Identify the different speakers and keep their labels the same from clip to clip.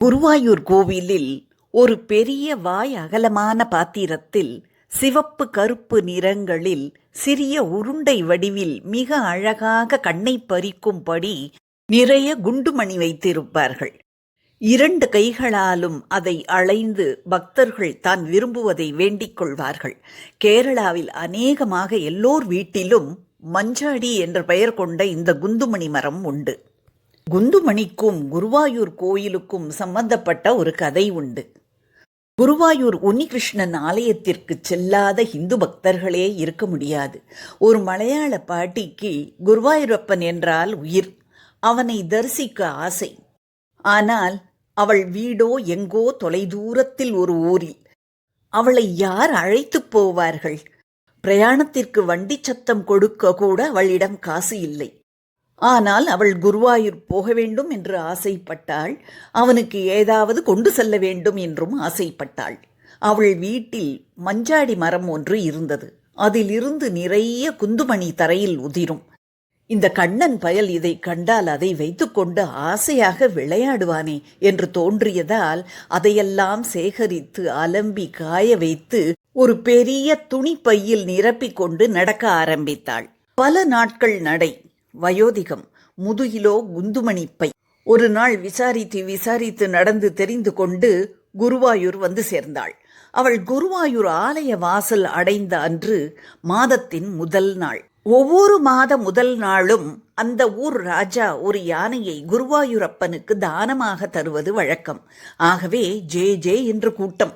Speaker 1: குருவாயூர் கோவிலில் ஒரு பெரிய வாய் அகலமான பாத்திரத்தில் சிவப்பு கருப்பு நிறங்களில் சிறிய உருண்டை வடிவில் மிக அழகாக கண்ணை பறிக்கும்படி நிறைய குண்டுமணி வைத்திருப்பார்கள். இரண்டு கைகளாலும் அதை அளைந்து பக்தர்கள் தான் விரும்புவதை வேண்டிக் கொள்வார்கள். கேரளாவில் அநேகமாக எல்லோர் வீட்டிலும் மஞ்சாடி என்ற பெயர் கொண்ட இந்த குந்துமணி மரம் உண்டு. குந்துமணிக்கும் குருவாயூர் கோயிலுக்கும் சம்பந்தப்பட்ட ஒரு கதை உண்டு. குருவாயூர் உன்னிகிருஷ்ணன் ஆலயத்திற்கு செல்லாத இந்து பக்தர்களே இருக்க முடியாது. ஒரு மலையாள பாட்டிக்கு குருவாயூரப்பன் என்றால் உயிர். அவனை தரிசிக்க ஆசை. ஆனால் அவள் வீடோ எங்கோ தொலைதூரத்தில் ஒரு ஊரில். அவளை யார் அழைத்துப் போவார்கள்? பிரயாணத்திற்கு வண்டி சத்தம் கொடுக்க கூட அவளிடம் காசு இல்லை. ஆனால் அவள் குருவாயூர் போக வேண்டும் என்று ஆசைப்பட்டாள். அவனுக்கு ஏதாவது கொண்டு செல்ல வேண்டும் என்றும் ஆசைப்பட்டாள். அவள் வீட்டில் மஞ்சாடி மரம் ஒன்று இருந்தது. அதிலிருந்து நிறைய குந்துமணி தரையில் உதிரும். இந்த கண்ணன் பயல் இதை கண்டால் அதை வைத்துக்கொண்டு ஆசையாக விளையாடுவானே என்று தோன்றியதால் அதையெல்லாம் சேகரித்து அலம்பி காய வைத்து ஒரு பெரிய துணிப்பையில் நிரப்பிக்கொண்டு நடக்க ஆரம்பித்தாள். பல நாட்கள் நடை. வயோதிகம். முதுகிலோ குந்துமணி பை. ஒரு நாள் விசாரித்து விசாரித்து நடந்து தெரிந்து கொண்டு குருவாயூர் வந்து சேர்ந்தாள். அவள் குருவாயூர் ஆலய வாசல் அடைந்த அன்று மாதத்தின் முதல் நாள். ஒவ்வொரு மாத முதல் நாளும் அந்த ஊர் ராஜா ஒரு யானையை குருவாயூரப்பனுக்கு தானமாக தருவது வழக்கம். ஆகவே ஜே ஜே என்று கூட்டம்.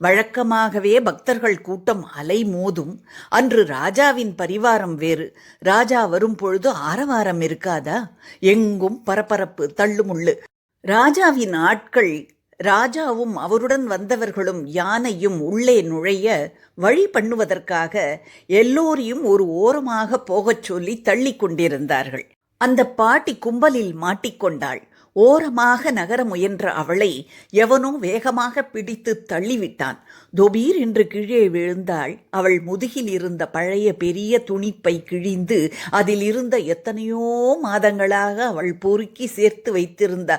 Speaker 1: வழக்கமாகவே பக்தர்கள் கூட்டம் அலை மோதும். அன்று ராஜாவின் பரிவாரம் வேறு. ராஜா வரும் பொழுது ஆரவாரம் இருக்காதா? எங்கும் பரபரப்பு தள்ளுமுள்ளு. ராஜாவின் ஆட்கள் ராஜாவும் அவருடன் வந்தவர்களும் யானையும் உள்ளே நுழைய வழி பண்ணுவதற்காக எல்லோரையும் ஒரு ஓரமாக போகச் சொல்லி தள்ளி கொண்டிருந்தார்கள். அந்த பாட்டி கும்பலில் மாட்டிக்கொண்டாள் ஓரமாக நகர முயன்ற அவளை எவனோ வேகமாக பிடித்து தள்ளிவிட்டான். தொபீர் என்று கீழே விழுந்தாள். அவள் முதுகில் இருந்த பழைய பெரிய துணிப்பை கிழிந்து அதில் இருந்த எத்தனையோ மாதங்களாக அவள் பொறுக்கி சேர்த்து வைத்திருந்த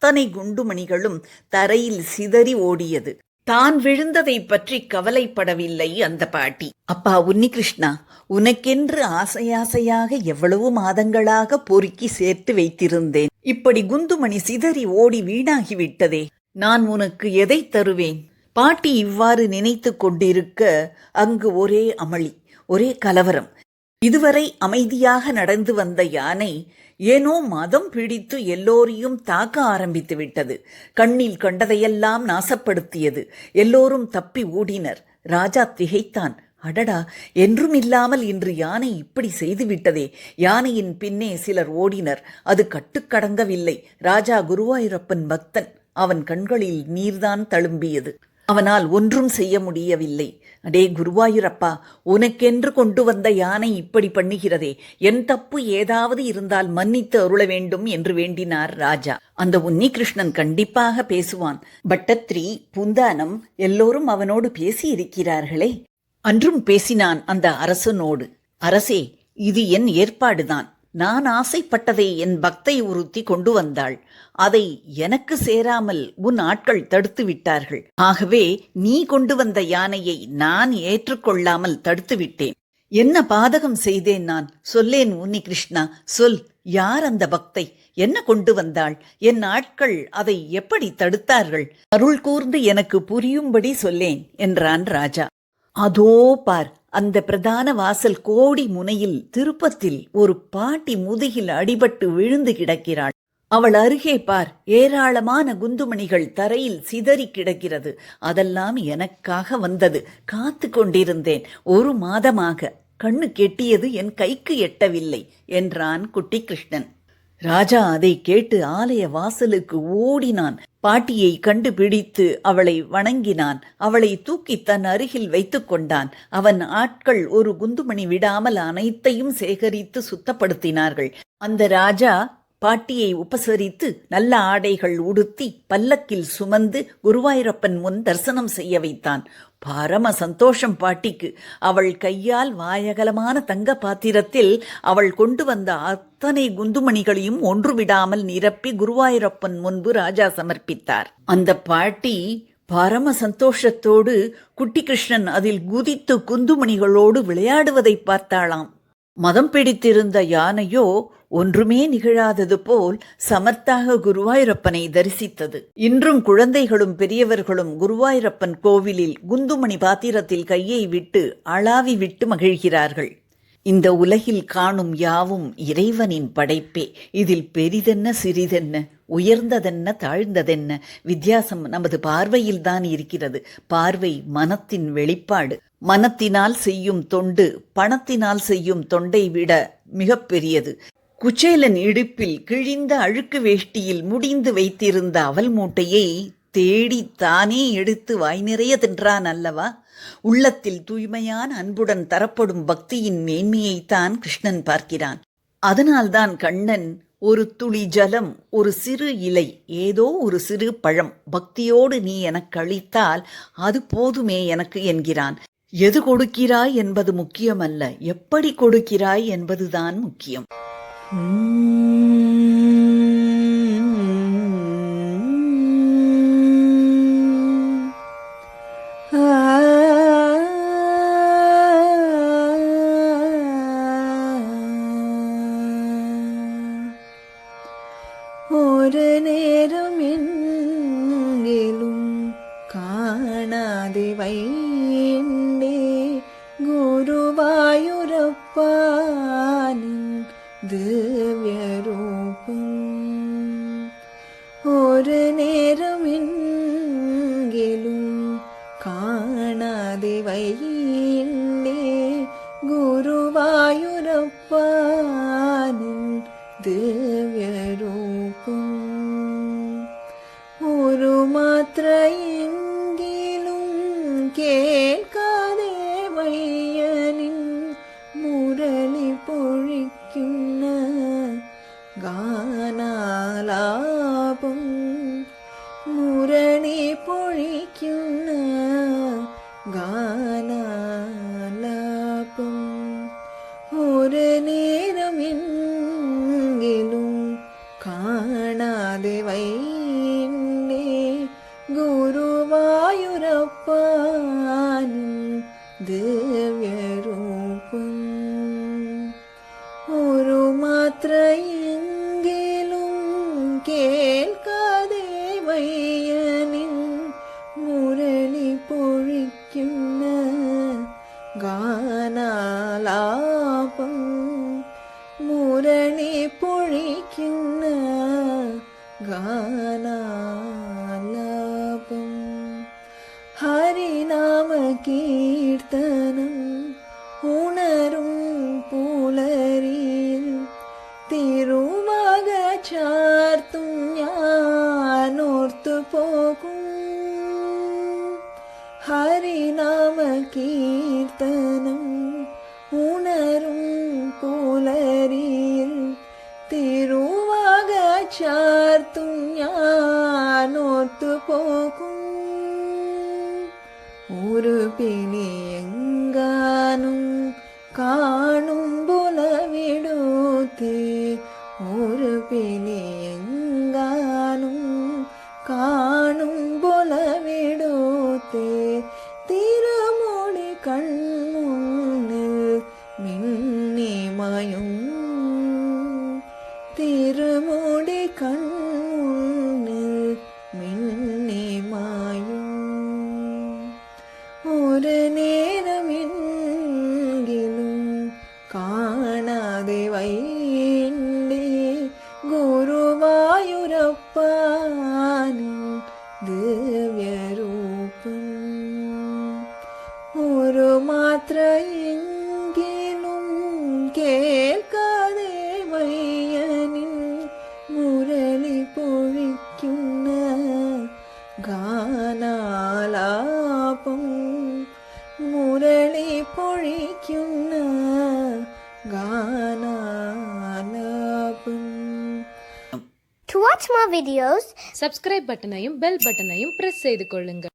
Speaker 1: அத்தனை குண்டுமணிகளும் தரையில் சிதறி ஓடியது. தான் விழுந்ததை பற்றி கவலைப்படவில்லை அந்த பாட்டி. அப்பா உன்னிகிருஷ்ணா உனக்கென்று ஆசையாசையாக எவ்வளவு மாதங்களாக பொறுக்கி சேர்த்து வைத்திருந்தேன். இப்படி குந்துமணி சிதறி ஓடி வீணாகிவிட்டதே. நான் உனக்கு எதை தருவேன்? பாட்டி இவ்வாறு நினைத்து கொண்டிருக்க அங்கு ஒரே அமளி ஒரே கலவரம். இதுவரை அமைதியாக நடந்து வந்த யானை ஏனோ மதம் பிடித்து எல்லோரையும் தாக்க ஆரம்பித்து விட்டது. கண்ணில் கண்டதையெல்லாம் நாசப்படுத்தியது. எல்லோரும் தப்பி ஓடினர். ராஜா திகைத்தான். அடடா என்றும் இல்லாமல் இன்று யானை இப்படி செய்துவிட்டதே யானையின் பின்னே சிலர் ஓடினர். அது கட்டுக்கடங்கவில்லை ராஜா குருவாயூரப்பன் பக்தன். அவன் கண்களில் நீர்தான் தழும்பியது. அவனால் ஒன்றும் செய்ய முடியவில்லை. அடே குருவாயூரப்பா உனக்கென்று கொண்டு வந்த யானை இப்படி பண்ணுகிறதே? என் தப்பு ஏதாவது இருந்தால் மன்னித்து அருள வேண்டும் என்று வேண்டினார் ராஜா. அந்த உன்னிகிருஷ்ணன் கண்டிப்பாக பேசுவான். பட்டத்ரி புந்தானம் எல்லோரும் அவனோடு பேசி இருக்கிறார்களே அன்றும் பேசினான் அந்த அரசனோடு. அரசே இது என் ஏற்பாடுதான். நான் ஆசைப்பட்டதை என் பக்தை உறுத்தி கொண்டு வந்தாள். அதை எனக்கு சேராமல் உன் ஆட்கள் தடுத்து விட்டார்கள். ஆகவே நீ கொண்டு வந்த யானையை நான் ஏற்றுக்கொள்ளாமல் தடுத்து விட்டேன். என்ன பாதகம் செய்தேன் நான்? சொல்லேன் உன்னி கிருஷ்ணா சொல் யார் அந்த பக்தை? என்ன கொண்டு வந்தாள்? என் ஆட்கள் அதை எப்படி தடுத்தார்கள்? அருள் கூர்ந்து எனக்கு புரியும்படி சொல்லேன் என்றான் ராஜா. அதோ பார் அந்த பிரதான வாசல் கோடி முனையில் திருப்பத்தில் ஒரு பாட்டி முதுகில் அடிபட்டு விழுந்து கிடக்கிறாள். அவள் அருகே பார் ஏராளமான குந்துமணிகள் தரையில் சிதறி கிடக்கிறது. அதெல்லாம் எனக்காக வந்தது காத்து கொண்டிருந்தேன். ஒரு மாதமாக கண்ணு கெட்டியது என் கைக்கு எட்டவில்லை என்றான் குட்டி கிருஷ்ணன். ராஜா அதை கேட்டு ஆலய வாசலுக்கு ஓடினான். பாட்டியை கண்டுபிடித்து அவளை வணங்கினான். அவளை தூக்கி தன் அருகில் வைத்துக் கொண்டான். அவன் ஆட்கள் ஒரு குந்துமணி விடாமல் அனைத்தையும் சேகரித்து சுத்தப்படுத்தினார்கள். அந்த ராஜா பாட்டியை உபசரித்து நல்ல ஆடைகள் உடுத்தி பல்லக்கில் சுமந்து குருவாயூரப்பன் முன் தரிசனம் செய்ய வைத்தான். பரம சந்தோஷம் பாட்டிக்கு. அவள் கையால் வாயகலமான தங்க பாத்திரத்தில் அவள் கொண்டு வந்த அத்தனை குந்துமணிகளையும் ஒன்று விடாமல் நிரப்பி குருவாயூரப்பன் முன்பு ராஜா சமர்ப்பித்தார். அந்த பாட்டி பரம சந்தோஷத்தோடு குட்டி கிருஷ்ணன் அதில் குதித்து குந்துமணிகளோடு விளையாடுவதை பார்த்தாளாம். மதம் பிடித்திருந்த யானையோ ஒன்றுமே நிகழாதது போல் சமர்த்தாக குருவாயூரப்பனை தரிசித்தது. இன்றும் குழந்தைகளும் பெரியவர்களும் குருவாயூரப்பன் கோவிலில் குந்துமணி பாத்திரத்தில் கையை விட்டு அளாவி விட்டு மகிழ்கிறார்கள். இந்த உலகில் காணும் யாவும் இறைவனின் படைப்பே. இதில் பெரிதென்ன சிறிதென்ன உயர்ந்ததென்ன தாழ்ந்ததென்ன வித்தியாசம் நமது பார்வையில்தான் இருக்கிறது. பார்வை மனத்தின் வெளிப்பாடு. மனத்தினால் செய்யும் தொண்டு பணத்தினால் செய்யும் தொண்டை விட மிகப்பெரியது குச்சேலன் இடுப்பில் கிழிந்த அழுக்கு வேஷ்டியில் முடிந்து வைத்திருந்த அவல் மூட்டையை தேடி தானே எடுத்து வாய் நிறைய தின்றான் அல்லவா? உள்ளத்தில் தூய்மையான அன்புடன் தரப்படும் பக்தியின் மேன்மையைத்தான் கிருஷ்ணன் பார்க்கிறான். அதனால்தான் கண்ணன் ஒரு துளி ஜலம் ஒரு சிறு இலை ஏதோ ஒரு சிறு பழம் பக்தியோடு நீ எனக்கு அளித்தால் அது போதுமே எனக்கு என்கிறான். எது கொடுக்கிறாய் என்பது முக்கியமல்ல. எப்படி கொடுக்கிறாய் என்பதுதான் முக்கியம்.
Speaker 2: ஒரு நேரம் எங்கிலும் காணாതെ ഗുരുവായൂരപ്പാനിൻ ദിവ്യരൂപം. ഒരു നേരമെങ്കിലും കാണാതെ ഒരു നേരമെങ്കിലും കാണാതെ വൈന്നെ ഗുരുവായൂരപ്പാനും ദിവ്യരൂപം. ഒരു മാത്രയെങ്കിലും കേൾക്കാതെ വയ്യനിൻ കീർത്തനം ഉണരും പുലരിയിൽ തിരുമക ചാർത്തും ഞാനോർത്തു പോകും ഹരിനാമ കീർത്തനം ഉണരും പുലരിയിൽ തിരുവക ചാർത്തും ഞാനോർത്തു പോകും ഒരു പിണിയെങ്കാനും കാണും പുലവിടൂത്തേ ഒരു പിണിയെങ്കാനും കാണും പുലവിടൂത്തേ തിരുമോടി കൺമുന്നിൽ മിന്നിമയും തിരുമുടി കൺമുന്നിൽ ഗുരുവായൂരപ്പാനും ദിവ്യരൂപം
Speaker 3: வாட்ச் more வீடியோஸ்
Speaker 4: சப்ஸ்கிரைப் பட்டனையும் பெல் பட்டனையும் பிரஸ் செய்து கொள்ளுங்கள்.